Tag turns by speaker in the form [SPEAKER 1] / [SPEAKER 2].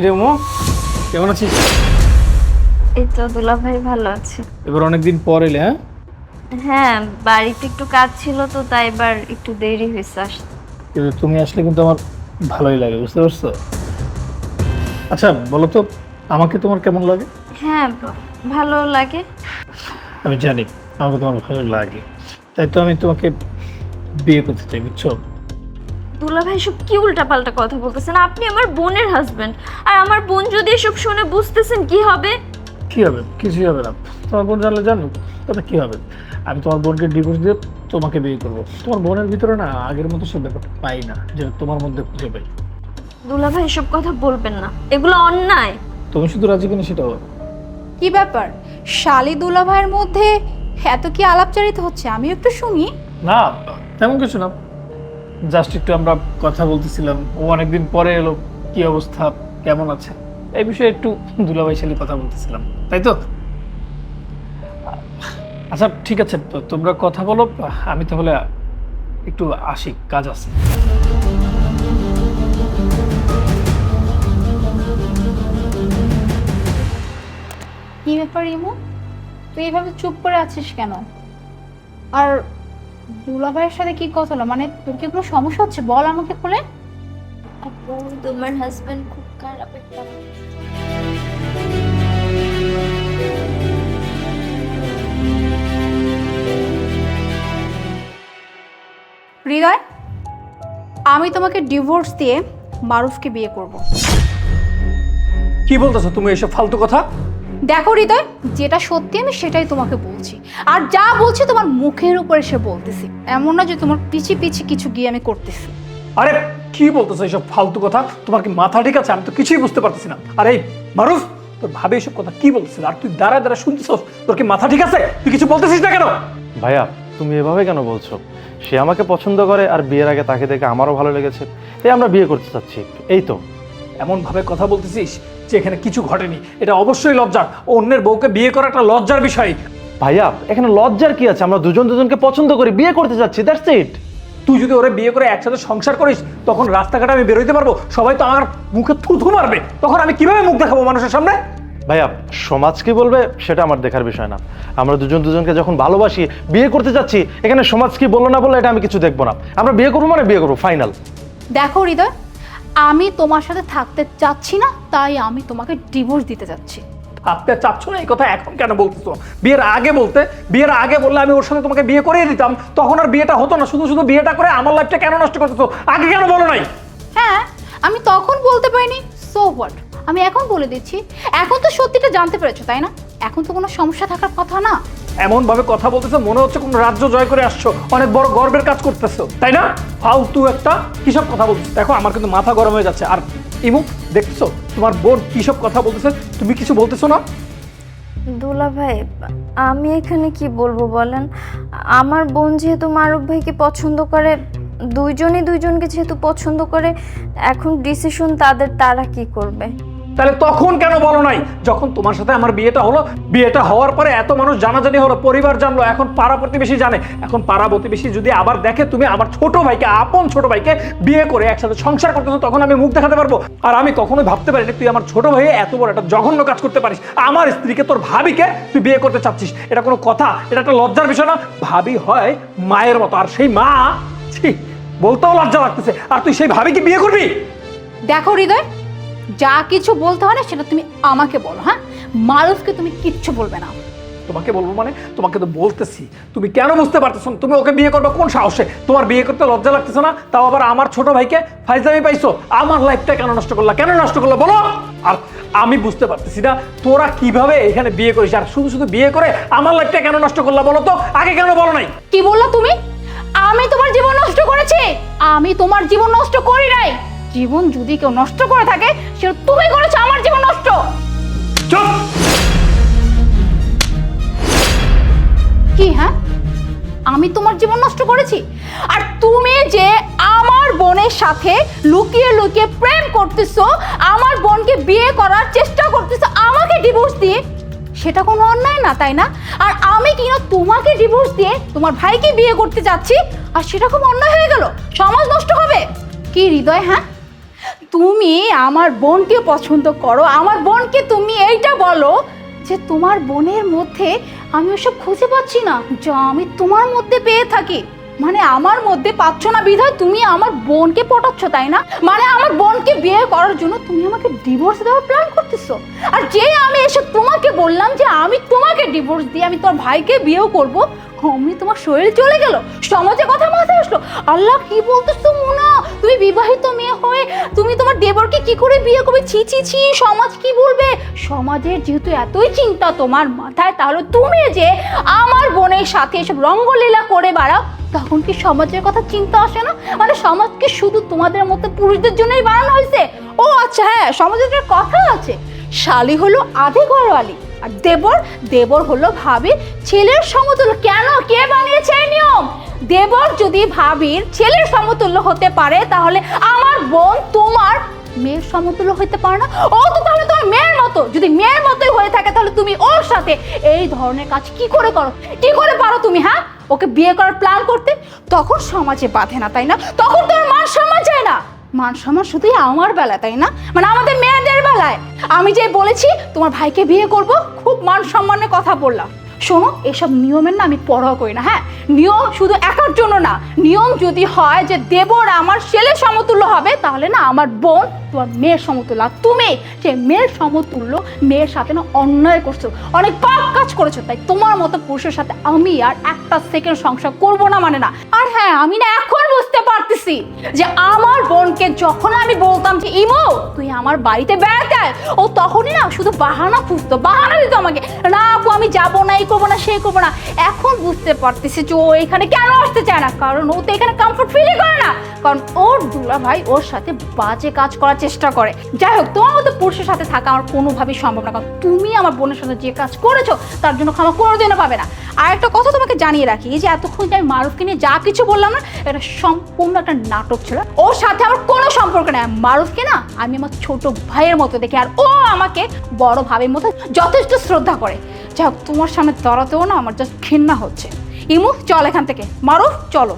[SPEAKER 1] কিরে মো কেমন আছিস?
[SPEAKER 2] এই তো দুলা ভাই ভালো আছে।
[SPEAKER 1] এবার অনেকদিন পর এলে হ্যাঁ?
[SPEAKER 2] হ্যাঁ বাড়িতে একটু কাজ ছিল তো তাই এবার একটু দেরি হয়েছে আসতে
[SPEAKER 1] কিন্তু তুমি আসলে কিন্তু আমার ভালোই লাগে বুঝতে পারছ? আচ্ছা বলো তো আমাকে তোমার কেমন লাগে?
[SPEAKER 2] হ্যাঁ ভালো লাগে।
[SPEAKER 1] আমি জানি আমাকে তোমার ভালো লাগে। তাই তো আমি তোমাকে বিয়ে করতে চাই বুঝছ?
[SPEAKER 2] দুলা ভাই সব কি উল্টাপাল্টা কথা বলতেছেন? আপনি আমার বোনের হাজবেন্ড আর আমার বোন যদি এসব শুনে বুঝতেছেন কি হবে?
[SPEAKER 1] কি হবে? কিছুই হবে না। তোমার বোন জানলে জানো তাতে কি হবে? আমি তোমার বোনকে ডিভোর্স দিয়ে তোমাকে বিয়ে করব। তোমার বোনের ভিতরে না আগের মতো সব ব্যাপারটা পাই না যেটা তোমার মধ্যে খুঁজে পাই।
[SPEAKER 2] দুলা ভাই এসব কথা বলবেন না। এগুলো অন্যায়।
[SPEAKER 1] তুমি শুধু রাজি কিনা সেটা।
[SPEAKER 3] কি ব্যাপার? শালি দুলাভাইয়ের মধ্যে এত কি আলাপচারিত হচ্ছে? আমি একটু শুনি।
[SPEAKER 1] না তেমন কিছু না। জাস্ট একটু আমরা কথা বলতেছিলাম, ও অনেকদিন পরে এলো, কি অবস্থা, কেমন আছে? এই বিষয়ে একটু দুলাভাই ছেলে কথা বলতেছিলাম, তাই তো? আচ্ছা ঠিক আছে, তো তোমরা কথা বলো, আমি তাহলে একটু আসি, কাজ আছে।
[SPEAKER 3] কি ব্যাপার, ইমু? তুই এভাবে চুপ করে আছিস কেন? আর দুলাভাইয়ের সাথে কি কথা হলো? মানে তোর কি কোনো সমস্যা হচ্ছে? বল আমাকে খুলে।
[SPEAKER 2] আপু তোমার হাজবেন্ড খুব খারাপ একটা
[SPEAKER 3] হৃদয় আমি তোমাকে ডিভোর্স দিয়ে মারুফকে বিয়ে করব।
[SPEAKER 1] কি বলতেছো তুমি এসব ফালতু কথা?
[SPEAKER 3] দেখো হৃদয় যেটা সত্যি আমি সেটাই তোমাকে বলছি। আর যা বলছি তোমার মুখের উপর এসে বলতেছি। এমন না যে তোমার পিছি পিছি কিছু গিয়ে আমি করতেছি।
[SPEAKER 1] আরে কি বলতেছো এইসব ফালতু কথা? তোমার কি মাথা ঠিক আছে? আমি তো কিছুই বুঝতে পারতেছি না। আরে মারুফ তোর ভাবে এসব কথা কি বলতেছিস আর তুই দাঁড়ায় দাঁড়ায় শুনতেছস তোর কি মাথা ঠিক আছে? তুই কিছু বলতেছিস না কেন?
[SPEAKER 4] ভাইয়া তুমি এভাবে কেন বলছো? সে আমাকে পছন্দ করে আর বিয়ের আগে তাকে দেখে আমারও ভালো লেগেছে। তাই আমরা বিয়ে করতে চাচ্ছি। এই তো।
[SPEAKER 1] এমন ভাবে কথা বলতেছিস যে এখানে কিছু ঘটেনি। এটা অবশ্যই লজ্জার। অন্যের বউকে বিয়ে করা একটা লজ্জার বিষয়।
[SPEAKER 4] ভাইয়া এখানে লজ্জার কি আছে? আমরা দুজন দুজনকে পছন্দ করি বিয়ে করতে চাচ্ছি দ্যাটস ইট
[SPEAKER 1] তুই যদি ওরে বিয়ে করে একসাথে সংসার করিস তখন রাস্তাঘাটে আমি বেরোইতে পারব। সবাই তো আমার মুখে থুথু মারবে। তখন আমি কীভাবে মুখ দেখাবো মানুষের সামনে?
[SPEAKER 4] ভাইয়া সমাজ কি বলবে সেটা আমার দেখার বিষয় না। আমরা দুজন দুজনকে যখন ভালোবাসি বিয়ে করতে যাচ্ছি এখানে সমাজ কি বলল না বলল এটা আমি কিছু দেখব না। আমরা বিয়ে করব মানে বিয়ে করব ফাইনাল
[SPEAKER 3] দেখো হৃদয় আমি তোমার সাথে থাকতে চাচ্ছি না তাই আমি তোমাকে ডিভোর্স দিতে চাচ্ছি
[SPEAKER 1] আপনি চাচ্ছ না এই কথা এখন কেন বলতেছো? বিয়ের আগে বলতে বিয়ের আগে বললে আমি ওর সাথে তোমাকে বিয়ে করিয়ে দিতাম তখন আর বিয়েটা হতো না শুধু শুধু বিয়েটা করে আমার লাইফটা কেন নষ্ট করতেছো? আগে কেন বলো নাই?
[SPEAKER 3] হ্যাঁ আমি তখন বলতে পারিনি সো হোয়াট আমি এখন বলে দিচ্ছি এখন তো সত্যিটা জানতে পেরেছ তাই না? এখন তো কোনো সমস্যা থাকার কথা না।
[SPEAKER 1] এমন ভাবে কথা বলতেছো মনে হচ্ছে কোন রাজ্য জয় করে আসছো অনেক বড় গর্বের কাজ করতেছো তাই না? ফালতু একটা কিসব কথা বলতেছো? দেখো আমার কিন্তু মাথা গরম হয়ে যাচ্ছে। আর ইমু দেখছ তোমার বোন কিসব কথা বলতেছে? তুমি কিছু বলতেছো না?
[SPEAKER 2] দুলা ভাই আমি এখানে কি বলব বলেন? আমার বোন যেহেতু মারুফ ভাইকে পছন্দ করে দুইজনই দুইজনকে যেহেতু পছন্দ করে এখন ডিসিশন তাদের তারা কি করবে?
[SPEAKER 1] তাহলে তখন কেন বলো নাই? যখন তোমার সাথে আমার বিয়েটা হলো, বিয়েটা হওয়ার পরে এত মানুষ জানাজানি হলো, পরিবার জানলো, এখন পাড়া প্রতিবেশী জানে। এখন পাড়া প্রতিবেশী যদি আবার দেখে, তুমি আমার ছোট ভাইকে, আপন ছোট ভাইকে বিয়ে করে একসাথে সংসার করতেছো, তখন আমি মুখ দেখাতে পারব। আর আমি কখনোই ভাবতে পারিনি, তুই আমার ছোট ভাইয়ে এত বড় একটা জঘন্য কাজ করতে পারিস। আমার স্ত্রীকে, তোর ভাবিকে তুই বিয়ে করতে চাচ্ছিস। এটা কোনো কথা, এটা একটা লজ্জার বিষয় না। ভাবি হয় মায়ের মতো, আর সেই মা বলতেও লজ্জা লাগতেছে। আর তুই সেই ভাবিকে বিয়ে করবি?
[SPEAKER 3] দেখো হৃদয় যা কিছু বলতে হয় না সেটা তুমি আমাকে বলো হ্যাঁ? মারুফকে তুমি কিচ্ছু বলবে না।
[SPEAKER 1] তোমাকে বলব মানে? তোমাকে তো বলতেছি। তুমি কেন বুঝতে পারতেছো না? তুমি ওকে বিয়ে করবে কোন সাহসে? তোমার বিয়ে করতে লজ্জা লাগতেছে না? তাও আবার আমার ছোট ভাইকে ফাইজামি পাইছো? আমার লাইফটা কেন নষ্ট করলা? কেন নষ্ট করলা? বলো! আর আমি বুঝতে পারতেছি না তোরা কীভাবে এখানে বিয়ে করিস? আর শুধু শুধু বিয়ে করে আমার লাইফটা কেন নষ্ট করলা বলো তো? আগে কেন বলো নাই?
[SPEAKER 3] কি বললা তুমি? আমি তোমার জীবন নষ্ট করেছি? আমি তোমার জীবন নষ্ট করি নাই। জীবন যদি কেউ নষ্ট করে থাকে সেটা তুমি করেছ আমার জীবন নষ্ট।
[SPEAKER 1] চুপ!
[SPEAKER 3] কি হ্যাঁ? আমি তোমার জীবন নষ্ট করেছি? আর তুমি যে আমার বোনের সাথে লুকিয়ে লুকিয়ে প্রেম করতেছো আমার বোনকে বিয়ে করার চেষ্টা করতেছো আমাকে ডিভোর্স দিয়ে সেটা কোনো অন্যায় না তাই না? আর আমি কিনা তোমাকে ডিভোর্স দিয়ে তোমার ভাইকে বিয়ে করতে যাচ্ছি আর সেটা খুব অন্যায় হয়ে গেল। সমাজ নষ্ট হবে। কি হৃদয় হ্যাঁ? তুমি আমার বোনকে পছন্দ করো। আমার বোনকে তুমি এইটা বলো যে তোমার বোনের মধ্যে আমি ওসব খুঁজে পাচ্ছি না, যা আমি তোমার মধ্যে পেয়ে থাকি। মানে আমার মধ্যে পাচ্ছ না বিধায় তুমি আমার বোনকে পটাচ্ছ, তাই না? মানে আমার বোনকে বিয়ে করার জন্য তুমি আমাকে ডিভোর্স দেওয়ার প্ল্যান করতেছো। আর যে আমি এসে তোমাকে বললাম যে আমি তোমাকে ডিভোর্স দিয়ে আমি তোর ভাইকে বিয়েও করব অমনি তোমার শরীর চলে গেল, সমাজে কথা মাথায় আসলো। আল্লাহ কি বলতেছো মোনা? তুমি বিবাহিত মেয়ে হয়ে তুমি তোমার দেবরকে কি করে বিয়ে করবে? ছি ছি ছি, সমাজ কি বলবে? সমাজের যেহেতু এতই চিন্তা তোমার মাথায়, তাহলে তুমি যে আমার বোনের সাথে এসব রঙ্গলীলা করে বেড়াও, তখন কি সমাজের কথা চিন্তা আসে না? মানে সমাজকে শুধু তোমাদের মতো পুরুষদের জন্যই বানানো হয়েছে? ও আচ্ছা হ্যাঁ সমাজের কথা আছে। শালি হলো আধে ঘরওয়ালি আর দেবর দেবর হলো ভাবির ছেলের সমতুল্য। কেন? কে বানিয়েছে নিয়ম? দেবর যদি ভাবির ছেলের সমতুল্য হতে পারে, তাহলে আমার বোন তোমার মেয়ের সমতুল্য হতে পারে না? ও তো তাহলে তোমার মেয়ের মতো। যদি মেয়ের মতোই হয়ে থাকে, তাহলে তুমি ওর সাথে এই ধরনের কাজ কি করে করো? কি করে পারো তুমি হ্যাঁ? ওকে বিয়ে করার প্ল্যান করতে? তখন সমাজে বাঁধে না, তাই না? তখন তোমার সম্মান যায় না। মান সম্মান শুধুই আমার বেলা, তাই না? মানে আমাদের মেয়েদের বেলায়। আমি যে বলেছি, তোমার ভাইকে বিয়ে করব, খুব মান সম্মানের কথা বললাম। শোনো, এসব নিয়মের না আমি পড়াও করি না হ্যাঁ? নিয়ম শুধু একার জন্য না, নিয়ম যদি হয় যে দেবর আমার ছেলে সমতুল্য হবে, তাহলে না আমার বোন তোমার মেয়ের সমতুল্য। আর তুমি সে মেয়ের সমতুল্য, মেয়ের সাথে না অন্যায় করছ। অনেক পাপ কাজ করেছ। তাই তোমার মতো পুরুষের সাথে আমি আর একটা সেকেন্ড সংসার করব না মানে না। আর হ্যাঁ আমি না এখন বুঝতে পারতেছি যে আমার বোনকে যখন আমি বলতাম যে, ইমো, তুই আমার বাড়িতে বেড়াতে আয়। ও তখনই না শুধু বাহানা খুঁজতো, বাহানা দিত আমাকে। না আপু, আমি যাব না, এই করব না, সেই করব না। এখন বুঝতে পারতেছি যে ও এখানে কেন আসতে চায় না। কারণ ও তো এখানে কমফোর্ট ফিলই করে না। কারণ ওর দুলা ভাই ওর সাথে বাজে কাজ করার চেষ্টা করে। যাই হোক তোমার মতো পুরুষের সাথে থাকা আমার কোনোভাবেই সম্ভব না, কারণ তুমি আমার বোনের সাথে যে কাজ করেছ, তার জন্য ক্ষমা কোনোদিনও পাবে না। আর একটা কথা তোমাকে জানিয়ে রাখি, এই যে এতক্ষণ যে আমি মারুফকে নিয়ে যা কিছু বললাম না, এটা সম্পূর্ণ একটা নাটক ছিল। ওর সাথে আমার কোনো সম্পর্ক নেই মারুফকে না আমি আমার ছোট ভাইয়ের মতো দেখি, আর ও আমাকে বড় ভাবের মতো যথেষ্ট শ্রদ্ধা করে। যাই হোক, তোমার সামনে দাঁড়াতেও না আমার জাস্ট ঘৃণা হচ্ছে। ইমু, চল এখান থেকে। মারুফ, চলো।